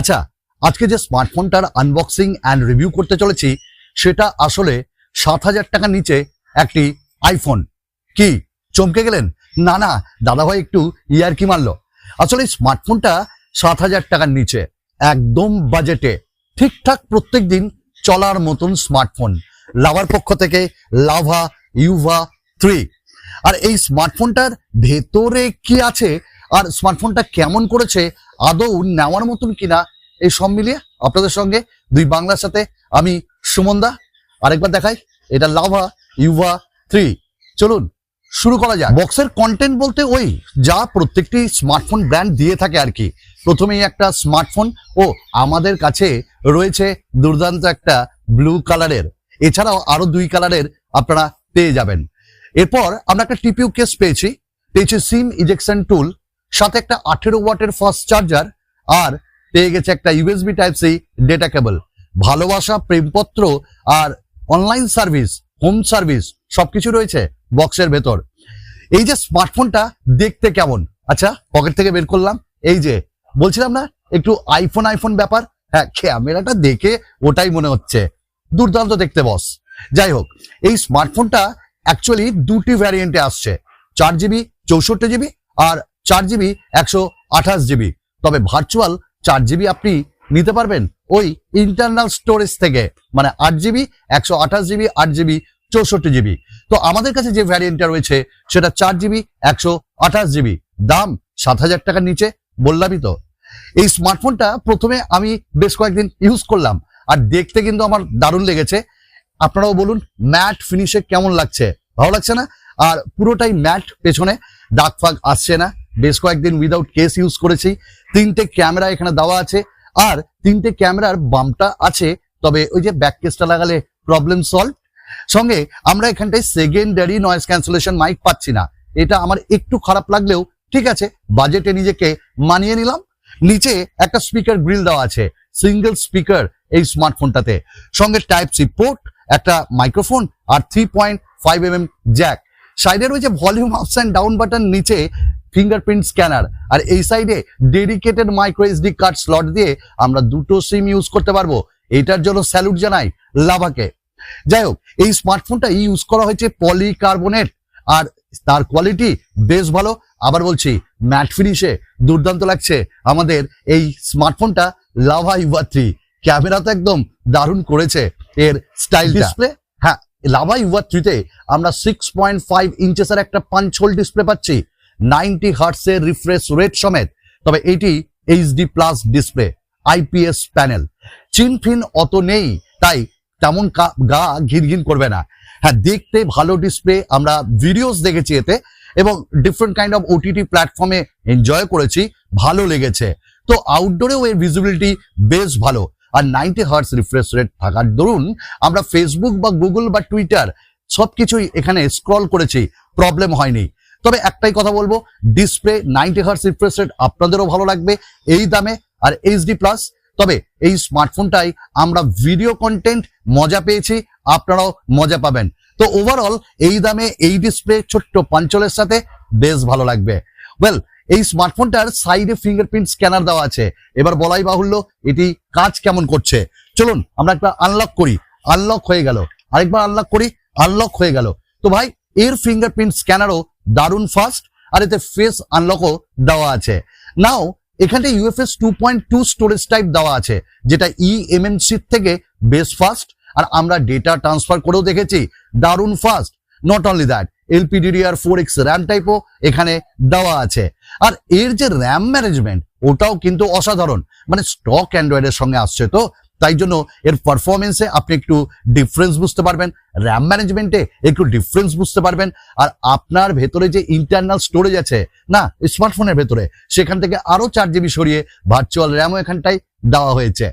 আচ্ছা আজকে যে স্মার্টফোনটার আনবক্সিং অ্যান্ড রিভিউ করতে চলেছি, সেটা আসলে সাত হাজার টাকার নিচে একটি আইফোন কি, চমকে গেলেন? না না, দাদাভাই একটু ইয়ার কি মারলো? আসলে স্মার্টফোনটা সাত হাজার টাকার নিচে, একদম বাজেটে, ঠিকঠাক প্রত্যেক দিন চলার মতন স্মার্টফোন লাভার পক্ষ থেকে লাভা, ইউভা থ্রি আর এই স্মার্টফোনটার ভেতরে কি আছে? আর স্মার্টফোনটা কেমন করেছে? আদৌ নেওয়ার মতন কিনা এই সব মিলিয়ে আপনাদের সঙ্গে দুই বাংলার সাথে আমি সুমনদা আরেকবার দেখাই, এটা লাভা ইউভা থ্রি। চলুন, শুরু করা যাক। বক্সের কন্টেন্ট বলতে ওই, যা প্রত্যেকটি স্মার্টফোন ব্র্যান্ড দিয়ে থাকে আর কি। প্রথমেই একটা স্মার্টফোন ও আমাদের কাছে রয়েছে দুর্দান্ত একটা ব্লু কালারের এছাড়াও আরও দুই কালারের আপনারা পেয়ে যাবেন। এরপর আমরা একটা টিপিউ কেস পেয়েছি পেয়েছি সিম ইজেকশন টুল সাথে একটা আঠেরো ওয়াটের ফাস্ট চার্জার আর পেয়ে গেছে একটা USB type C data cable ভালোবাসা, প্রেমপত্র আর অনলাইন সার্ভিস হোম সার্ভিস সবকিছু রয়েছে বক্সের ভেতর। এই যে স্মার্টফোনটা দেখতে কেমন? আচ্ছা পকেট থেকে বের করলাম। এই যে, বলছিলাম না, একটু আইফোন আইফোন ব্যাপার? হ্যাঁ ক্যামেরাটা দেখে ওটাই মনে হচ্ছে। দুর্দান্ত দেখতে বস যাই হোক, এই স্মার্টফোনটা অ্যাকচুয়ালি দুটি ভ্যারিয়েন্টে আসছে। চার জিবি চৌষট্টি জিবি আর চার জিবি, একশো আঠাশ জিবি। তবে ভার্চুয়াল চার জিবি আপনি নিতে পারবেন ওই ইন্টারনাল স্টোরেজ থেকে। মানে আট জিবি, একশো আঠাশ জিবি, আট জিবি, চৌষট্টি জিবি। তো আমাদের কাছে যে ভ্যারিয়েন্টটা রয়েছে, সেটা চার জিবি, একশো আঠাশ জিবি। দাম সাত হাজার টাকার নিচে, বললামই তো। এই স্মার্টফোনটা প্রথমে আমি বেশ কয়েকদিন ইউজ করলাম। আর দেখতে কিন্তু আমার দারুণ লেগেছে। আপনারাও বলুন ম্যাট ফিনিশে কেমন লাগছে? ভালো লাগছে না? আর পুরোটাই ম্যাট পেছনে, দাগ ফাগ আসছে না। বেশ কয়েকদিন উইদাউট কেস ইউজ করেছি। তিনটে ক্যামেরা এখানে দেওয়া আছে। আর তিনটে ক্যামেরার বামটা আছে, তবে ওই যে ব্যাক কেসটা লাগালে প্রবলেম সলভ সঙ্গে আমরা এখানটায় সেকেন্ডারি নয়েজ ক্যান্সেলেশন মাইক পাচ্ছি না। এটা আমার একটু খারাপ লাগলেও ঠিক আছে বাজেটে নিজেকে মানিয়ে নিলাম। নিচে একটা স্পিকার গ্রিল দেওয়া আছে সিঙ্গেল স্পিকার এই স্মার্টফোনটাতে সঙ্গে টাইপ সি পোর্ট একটা মাইক্রোফোন আর three point five M M jack সাইডের ওই যে volume ups and down button নিচে ফিঙ্গারপ্রিন্ট স্ক্যানার আর এই সাইডে dedicated micro SD card slot দিয়ে আমরা দুটো সিম ইউজ করতে পারব। এটার জন্য স্যালুট জানাই লাভাকে। যাই হোক এই স্মার্টফোনটা ইউজ করা হয়েছে পলিকার্বনেট আর তার কোয়ালিটি বেশ ভালো। আবার বলছি ম্যাট ফিনিশে দুর্দান্ত লাগছে আমাদের এই স্মার্টফোনটা লাভা ইউভা থ্রি ক্যামেরা তো একদম দারুণ করেছে এর স্টাইল ডিসপ্লে হ্যাঁ লাভা ইউভা থ্রিতে আমরা সিক্স পয়েন্ট ফাইভ ইঞ্চেসের একটা পাঞ্চ হোল ডিসপ্লে পাচ্ছি। নাইনটি হার্টসের রিফ্রেশ রেট সমেত, তবে এটি HD plus display, IPS panel. চিনফিন অত নেই, তাই তেমন গা ঘিনঘিন করবে না। হ্যাঁ দেখতে ভালো ডিসপ্লে, আমরা ভিডিওস দেখেছি এতে, এবং ডিফারেন্ট কাইন্ড অফ ওটিটি প্ল্যাটফর্মে এনজয় করেছি, ভালো লেগেছে। তো আউটডোরেও এর ভিজিবিলিটি বেশ ভালো। আর নাইনটি হার্টস রিফ্রেশ রেট থাকার দরুন, আমরা ফেসবুক বা গুগল বা টুইটার সবকিছুই এখানে স্ক্রল করেছি প্রবলেম হয়নি। তবে একটাই কথা বলব display ninety hertz refresh rate আপনাদেরও ভালো লাগবে এই দামে আর এইচডি প্লাস তবে এই স্মার্টফোনটাই আমরা ভিডিও কন্টেন্ট মজা পেয়েছি, আপনারাও মজা পাবেন। তো ওভারঅল এই দামে এই ডিসপ্লে ছোট্ট পাঞ্চলের সাথে বেশ ভালো লাগবে। ওয়েল এই স্মার্টফোনটার সাইডে ফিঙ্গারপ্রিন্ট স্ক্যানার দেওয়া আছে। এবার বলাই বাহুল্য, এটি কাজ কেমন করছে? চলুন, আমরা একটা আনলক করি। আনলক হয়ে গেল। আরেকবার আনলক করি আনলক হয়ে গেল। তো ভাই, এর ফিঙ্গারপ্রিন্ট স্ক্যানারও দারুণ ফাস্ট আর এতে ফেস আনলকও দেওয়া আছে। নাও এখানে UFS two point two storage type দেওয়া আছে, যেটা ই এমএনসি থেকে বেশ ফাস্ট আর আমরা ডেটা ট্রান্সফার করেও দেখেছি, দারুণ fast not only that LPDDR four X RAM টাইপও এখানে দেওয়া আছে। আর এর যে র্যাম ম্যানেজমেন্ট ওটাও কিন্তু অসাধারণ। মানে স্টক অ্যান্ড্রয়েডের সঙ্গে আসছে তো তাই জন্য এর পারফরমেন্সে আপনি একটু ডিফারেন্স বুঝতে পারবেন র্যাম ম্যানেজমেন্টে একটু ডিফারেন্স বুঝতে পারবেন, আর আপনার ভেতরে যে ইন্টারনাল স্টোরেজ আছে, না স্মার্টফোনের ভেতরে, সেখান থেকে আরও চার জিবি সরিয়ে ভার্চুয়াল র্যামও এখানটাই দেওয়া হয়েছে।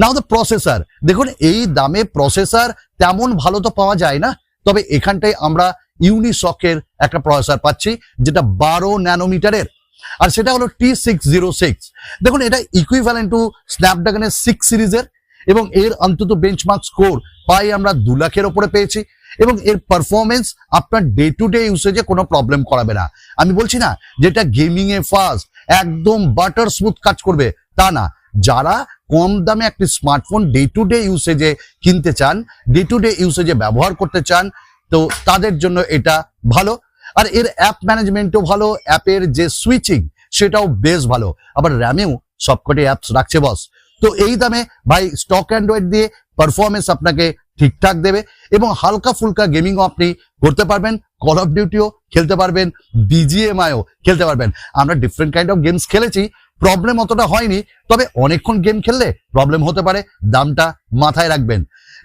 নাও দ্য প্রসেসর দেখুন, এই দামে প্রসেসর তেমন ভালো তো পাওয়া যায় না, তবে এখানটায় আমরা ইউনিসকের একটা প্রসেসর পাচ্ছি, যেটা বারো ন্যানোমিটারের, আর সেটা হলো টি সিক্স জিরো সিক্স দেখুন, এটা ইকুইভ্যালেন্ট টু স্ন্যাপড্রাগনের সিক্স সিরিজের এবং এর অন্তত বেঞ্চমার্ক স্কোর পাই আমরা দু লাখের ওপরে পেয়েছি এবং এর পারফরমেন্স আপনার ডে টু ডে ইউসেজে কোনো প্রবলেম করাবে না। আমি বলছি না, যেটা গেমিং এ ফাস্ট একদম বাটার স্মুথ কাজ করবে, তা না। যারা কম দামে একটি স্মার্টফোন ডে টু ডে ইউসেজে কিনতে চান ডে টু ডে ইউসেজে ব্যবহার করতে চান, তো তাদের জন্য এটা ভালো। আর এর অ্যাপ ম্যানেজমেন্টও ভালো অ্যাপের যে সুইচিং সেটাও বেশ ভালো। আবার র্যামেও সবকটি অ্যাপস রাখছে বস তো এই দামে ভাই স্টক অ্যান্ড্রয়েড দিয়ে পারফরমেন্স আপনাকে ঠিকঠাক দেবে এবং হালকা ফুলকা গেমিংও আপনি করতে পারবেন কল অফ ডিউটিও খেলতে পারবেন বিজিএমআইও খেলতে পারবেন। আমরা ডিফারেন্ট কাইন্ড অফ গেমস খেলেছি প্রবলেম অতটা হয়নি, তবে অনেকক্ষণ গেম খেললে প্রবলেম হতে পারে, দামটা মাথায় রাখবেন।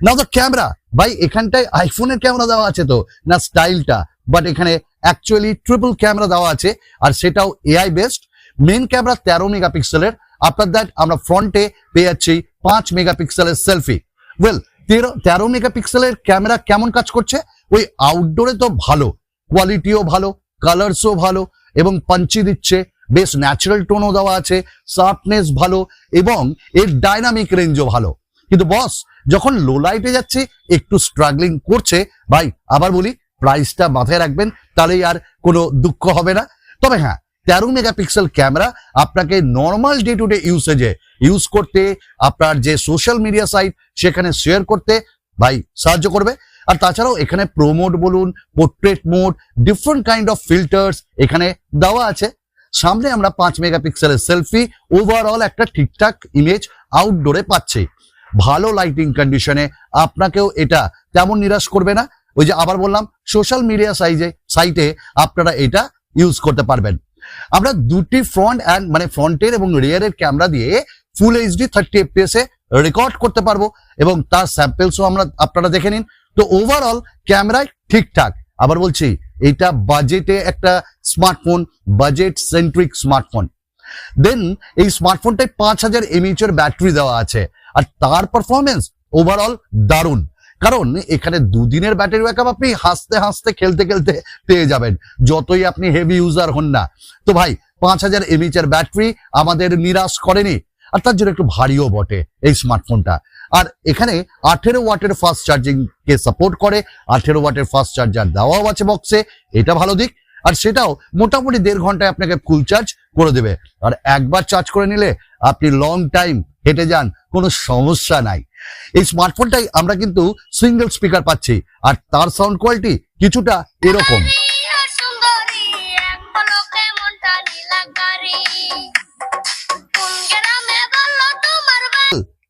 না তো ক্যামেরা ভাই এখানটায় আইফোনের ক্যামেরা দেওয়া আছে তো, না স্টাইলটা বাট এখানে অ্যাকচুয়ালি ট্রিপল ক্যামেরা দেওয়া আছে, আর সেটাও এআই বেসড মেন ক্যামেরা তেরো মেগাপিক্সেলের আফটার দ্যাট আমরা ফ্রন্টে পেয়ে যাচ্ছি পাঁচ মেগাপিক্সেলের সেলফি ওয়েল তেরো তেরো মেগাপিক্সেলের ক্যামেরা কেমন কাজ করছে? ওই আউটডোরে তো ভালো কোয়ালিটিও ভালো কালারসও ভালো, এবং পাঞ্চি দিচ্ছে, বেশ ন্যাচারাল টোনও দেওয়া আছে শার্পনেস ভালো, এবং এর ডাইনামিক রেঞ্জও ভালো। কিন্তু বস যখন লো লাইটে যাচ্ছে, একটু স্ট্রাগলিং করছে, ভাই, আবার বলি প্রাইসটা মাথায় রাখবেন, তাহলেই আর কোনো দুঃখ হবে না। তবে হ্যাঁ তেরো মেগাপিক্সেল ক্যামেরা আপনাকে নর্মাল ডে টু ডে ইউসেজে ইউজ করতে, আপনার যে সোশ্যাল মিডিয়া সাইট সেখানে শেয়ার করতে ভাই সাহায্য করবে। আর তাছাড়াও এখানে প্রো মোড বলুন portrait mode different kind of filters এখানে দেওয়া আছে। সামনে আমরা পাঁচ মেগাপিক্সেলের সেলফি ওভারঅল একটা ঠিকঠাক ইমেজ আউটডোরে পাচ্ছি। ভালো লাইটিং কন্ডিশনে আপনাকেও এটা তেমন নিরাশ করবে না। ওই যে আবার বললাম সোশ্যাল মিডিয়া সাইজে সাইটে আপনারা এটা ইউজ করতে পারবেন। আমরা দুটি ফ্রন্ট অ্যান্ড মানে ফ্রন্টের এবং রিয়ারের ক্যামেরা দিয়ে ফুল এইচডি থার্টি এফপিএস এ রেকর্ড করতে পারব এবং তার স্যাম্পেলসও আমরা, আপনারা দেখে নিন। তো ওভারঅল ক্যামেরায় ঠিকঠাক। আবার বলছি, এটা বাজেটে একটা smartphone budget centric smartphone then এই স্মার্টফোনটায় পাঁচ হাজার এমএইচ এর ব্যাটারি দেওয়া আছে। আর তার পারফরমেন্স ওভারঅল দারুণ। কারণ এখানে দুদিনের ব্যাটারি ব্যাকআপ আপনি হাসতে হাসতে খেলতে খেলতে পেয়ে যাবেন। যতই আপনি হেভি ইউজার হন না। তো ভাই, পাঁচ হাজার এমএইচ এর ব্যাটারি আমাদের নিরাশ করেনি। আর তার জন্য একটু ভারীও বটে এই স্মার্টফোনটা আর এখানে আঠেরো ওয়াটের ফাস্ট চার্জিং কে সাপোর্ট করে, আঠেরো ওয়াটের ফাস্ট চার্জার দেওয়াও আছে বক্সে এটা ভালো দিক। আর সেটাও মোটামুটি দেড় ঘন্টায় আপনাকে ফুল চার্জ করে দেবে। আর একবার চার্জ করে নিলে আপনি লং টাইম হেঁটে যান, কোনো সমস্যা নাই। এই স্মার্টফোনটাই আমরা কিন্তু সিঙ্গেল স্পিকার পাচ্ছি, আর তার সাউন্ড কোয়ালিটি কিছুটা এরকম?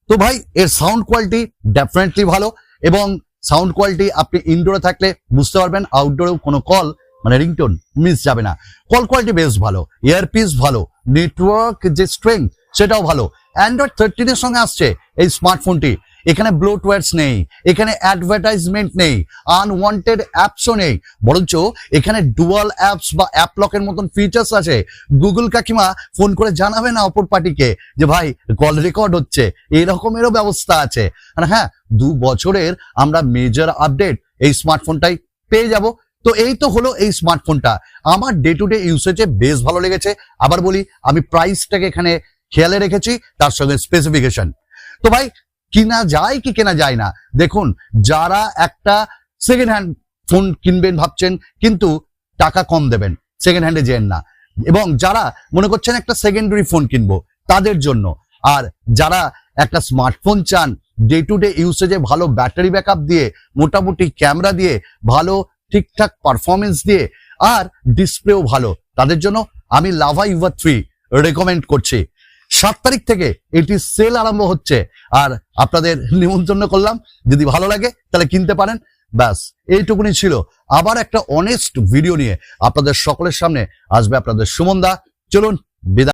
তো ভাই, এর সাউন্ড কোয়ালিটি ডেফিনেটলি ভালো, এবং সাউন্ড কোয়ালিটি আপনি ইনডোরে থাকলে বুঝতে পারবেন আউটডোরেও কোনো কল মানে রিংটোন মিস যাবে না কল কোয়ালিটি বেশ ভালো ইয়ারপিস ভালো নেটওয়ার্ক যে স্ট্রেংথ সেটাও ভালো। অ্যান্ড্রয়েড থার্টিনের সঙ্গে আসছে এই স্মার্টফোনটি এখানে ব্লোটওয়্যারস নেই, এখানে অ্যাডভার্টাইজমেন্ট নেই আনওয়ান্টেড অ্যাপসও নেই। বরঞ্চ এখানে ডুয়াল অ্যাপস বা অ্যাপ লকের মতন ফিচার্স আছে। গুগল কাকিমা ফোন করে জানাবে না অপর পার্টিকে যে, ভাই কল রেকর্ড হচ্ছে। এরকমেরও ব্যবস্থা আছে। আর হ্যাঁ দু বছরের আমরা মেজর আপডেট এই স্মার্টফোনটাই পেয়ে যাব। তো এই তো হলো এই স্মার্টফোনটা আমার ডে টু ডে ইউসেজে বেশ ভালো লেগেছে। আবার বলি, আমি প্রাইসটাকে এখানে খেয়ালে রেখেছি, তার সঙ্গে স্পেসিফিকেশন তো ভাই, কিনা যায় কি কেনা যায় না? দেখুন, যারা একটা সেকেন্ড হ্যান্ড ফোন কিনবেন ভাবছেন, কিন্তু টাকা কম দেবেন সেকেন্ড হ্যান্ডে যেন না। এবং যারা মনে করছেন একটা সেকেন্ডারি ফোন কিনবো, তাদের জন্য। আর যারা একটা স্মার্টফোন চান ডে টু ডে ইউসেজে ভালো ব্যাটারি ব্যাকআপ দিয়ে, মোটামুটি ক্যামেরা দিয়ে, ভালো ঠিকঠাক পারফরমেন্স দিয়ে, আর ডিসপ্লেও ভালো, তাদের জন্য আমি লাভা ইউভা থ্রি রেকমেন্ড করছি। সাত তারিখ থেকে এটি সেল আরম্ভ হচ্ছে। আর আপনাদের নিমন্ত্রণ করলাম, যদি ভালো লাগে তাহলে কিনতে পারেন। ব্যাস, এইটুকুনি ছিল। আবার একটা অনেস্ট ভিডিও নিয়ে আপনাদের সকলের সামনে আসবে আপনাদের সুমন দা চলুন, বিদায়।